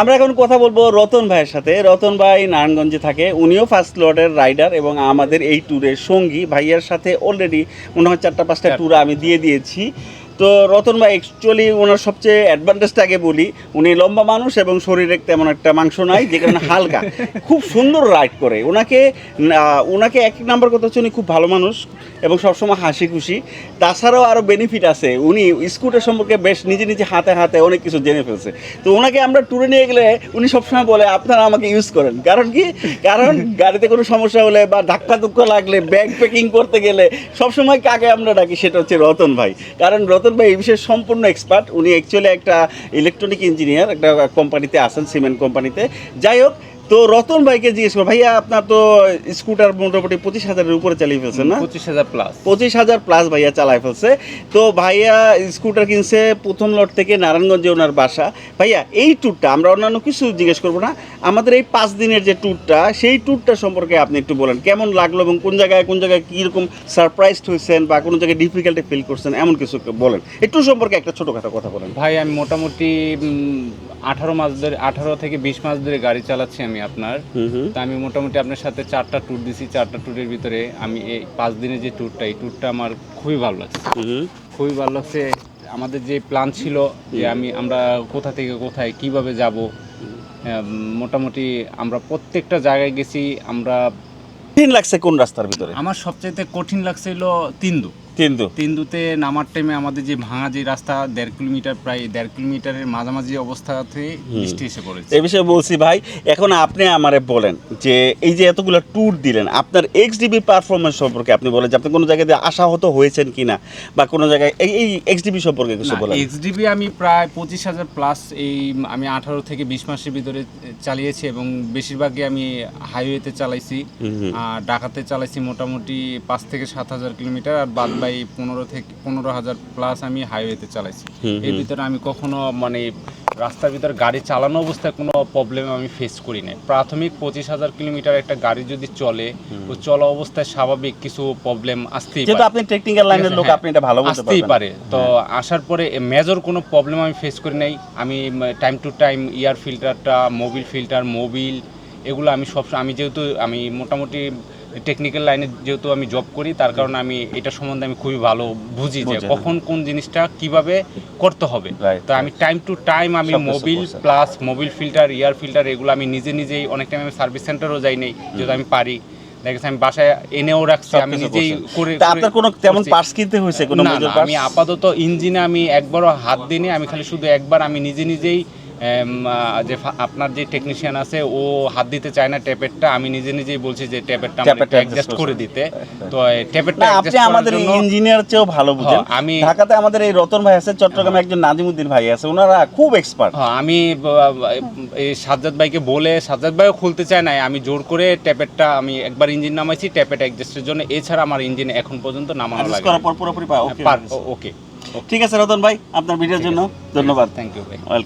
আমরা এখন কথা বলব রতন ভাইয়ের সাথে। রতন ভাই নারায়ণগঞ্জে থাকে। উনিও ফার্স্ট লটের রাইডার এবং আমাদের এই ট্যুরের সঙ্গী। ভাইয়ার সাথে অলরেডি মনে হয় চারটা পাঁচটা ট্যুর আমি দিয়ে দিয়েছি। তো রতন ভাই অ্যাকচুয়ালি ওনার সবচেয়ে অ্যাডভান্টেজটা আগে বলি, উনি লম্বা মানুষ এবং শরীরে তেমন একটা মাংস নাই, যে কারণে হালকা। খুব সুন্দর রাইড করে। ওনাকে ওনাকে এক নাম্বার কথা হচ্ছে, উনি খুব ভালো মানুষ এবং সবসময় হাসি খুশি। তাছাড়াও আরও বেনিফিট আছে। উনি স্কুটার সম্পর্কে বেশ নিজে নিজে হাতে হাতে অনেক কিছু জেনে ফেলছে। তো ওনাকে আমরা ট্যুরে নিয়ে গেলে উনি সবসময় বলে, আপনারা আমাকে ইউজ করেন। কারণ কি? কারণ গাড়িতে কোনো সমস্যা হলে বা ধাক্কা ধুক্কা লাগলে ব্যাগ প্যাকিং করতে গেলে সবসময় কাকে আমরা ডাকি সেটা হচ্ছে রতন ভাই। কারণ রতন ভাই এই বিষয়ে সম্পূর্ণ এক্সপার্ট উনি অ্যাকচুয়ালি একটা ইলেকট্রনিক ইঞ্জিনিয়ার একটা কোম্পানিতে আছেন সিমেন্ট কোম্পানিতে যাই হোক তো রতন ভাইকে জিজ্ঞেস করো ভাইয়া আপনার তো স্কুটার মোটামুটি পঁচিশ হাজারের উপরে চালিয়ে ফেলছেন না? পঁচিশ হাজার প্লাস পঁচিশ হাজার প্লাস ভাইয়া চালাই ফেলছে। তো ভাইয়া স্কুটার কিনছে প্রথম লট থেকে নারায়ণগঞ্জে ওনার বাসা। ভাইয়া এই ট্যুরটা আমরা অন্যান্য কিছু জিজ্ঞেস করব না। আমাদের এই পাঁচ দিনের যে ট্যুরটা সেই ট্যুরটা সম্পর্কে আপনি একটু বলেন। কেমন লাগল এবং কোন জায়গায় কোন জায়গায় কীরকম সারপ্রাইজড হয়েছেন বা কোনো জায়গায় ডিফিকাল্টি ফিল করছেন এমন কিছু বলেন। একটু সম্পর্কে একটা ছোটোখাটো কথা বলেন। ভাই আমি মোটামুটি আঠারো মাস ধরে আঠারো থেকে বিশ মাস ধরে গাড়ি চালাচ্ছি আমি আপনার। তা আমি মোটামুটি আপনার সাথে চারটা ট্যুর দিছি। চারটা ট্যুরের ভিতরে আমি এই পাঁচ দিনের যে ট্যুরটা এই ট্যুরটা আমার খুবই ভালো লাগছে। খুবই ভালো লাগছে। আমাদের যে প্ল্যান ছিল যে আমি আমরা কোথা থেকে কোথায় কীভাবে যাব মোটামুটি আমরা প্রত্যেকটা জায়গায় গেছি আমরা কঠিন লাগছে কোন রাস্তার ভিতরে? আমার সবচেয়ে কঠিন লাগছিল তিন্দু তিনদু? তিন্দুতে নামার টাইমে আমাদের যে ভাঙা যে রাস্তা দেড় কিলোমিটার প্রায় দেড় কিলোমিটারের মাঝামাঝি অবস্থাতে বৃষ্টি এসে পড়েছে। এ বিষয়ে বলছি ভাই এখন আপনি আমারে বলেন যে এই যে এতগুলো ট্যুর দিলেন আপনার এক্স ডিবি পারফরমেন্স সম্পর্কে আপনি বলেন যে আপনি কোনো জায়গায় আশাহত হয়েছেন কিনা বা কোনো জায়গায় এই এই এক্স ডিবি সম্পর্কে কিছু বলেন। এক্সডিবি আমি প্রায় পঁচিশ হাজার প্লাস এই আমি আঠারো থেকে বিশ মাসের ভিতরে চালিয়েছি এবং বেশিরভাগই আমি হাইওয়েতে চালাইছি ঢাকাতে চালাইছি মোটামুটি পাঁচ থেকে সাত হাজার কিলোমিটার আর বাদ বাই পনেরো থেকে পনেরো হাজার প্লাস আমি হাইওয়েতে চালাইছি। এর ভিতরে আমি কখনো মানে রাস্তার ভিতরে গাড়ি চালানো অবস্থায় কোনো প্রবলেম আমি ফেস করি নাই। প্রাথমিক পঁচিশ হাজার কিলোমিটার একটা গাড়ি যদি চলে তো চলা অবস্থায় স্বাভাবিক কিছু প্রবলেম আসতেই পারে। আপনি টেকনিক্যাল লাইনের লোক হ্যাঁ, আপনি এটা ভালো আসতেই পারে। তো আসার পরে মেজর কোনো প্রবলেম আমি ফেস করি নাই। আমি টাইম টু টাইম ইয়ার ফিল্টারটা মোবিল ফিল্টার মোবিল এগুলো আমি সব আমি যেহেতু আমি মোটামুটি টেকনিক্যাল লাইনে যেহেতু আমি জব করি তার কারণে আমি এটা সম্বন্ধে আমি খুবই ভালো বুঝি যে কখন কোন জিনিসটা কীভাবে করতে হবে। তো আমি টাইম টু টাইম আমি mobil plus mobil filter air filter এগুলো আমি নিজে নিজেই অনেক টাইম আমি সার্ভিস সেন্টারও যাই নেই যেহেতু আমি পারি। দেখেছি আমি বাসায় এনেও রাখছি আমি নিজেই করে আপনার কোনো তেমন। পার্টস কিনতে হয়েছে কোনো আমি আপাতত ইঞ্জিনে আমি একবারও হাত দিইনি আমি খালি শুধু একবার আমি নিজে নিজেই যে আপনার যে টেকনিশিয়ান আছে ও হাত দিতে চায় না ট্যাপেরটা আমি নিজে নিজেই বলছি যে ট্যাপেরটা অ্যাডজাস্ট করে দিতে। তো ট্যাপেরটা আপনি আমাদের ইঞ্জিনিয়ার চেয়েও ভালো বুঝেন। হ্যাঁ, আমি- ঢাকাতে আমাদের এই রতন ভাই আছে চট্টগ্রামে একজন নাজিমুদ্দিন ভাই আছে ওনারা খুব এক্সপার্ট হ্যাঁ আমি এই সাজ্জাদ ভাইকে বলে সাজ্জাদ ভাইও খুলতে চায় না আমি জোর করে ট্যাপেরটা আমি একবার ইঞ্জিন নামাইছি ট্যাপের অ্যাডজাস্টের জন্য। এছাড়া আমার ইঞ্জিন এখন পর্যন্ত নামানো লাগে করার পর পুরোপুরি ওকে ওকে ঠিক আছে রতন ভাই আপনার ভিডিওর জন্য ধন্যবাদ। থ্যাংক ইউ ভাই ওয়েলকাম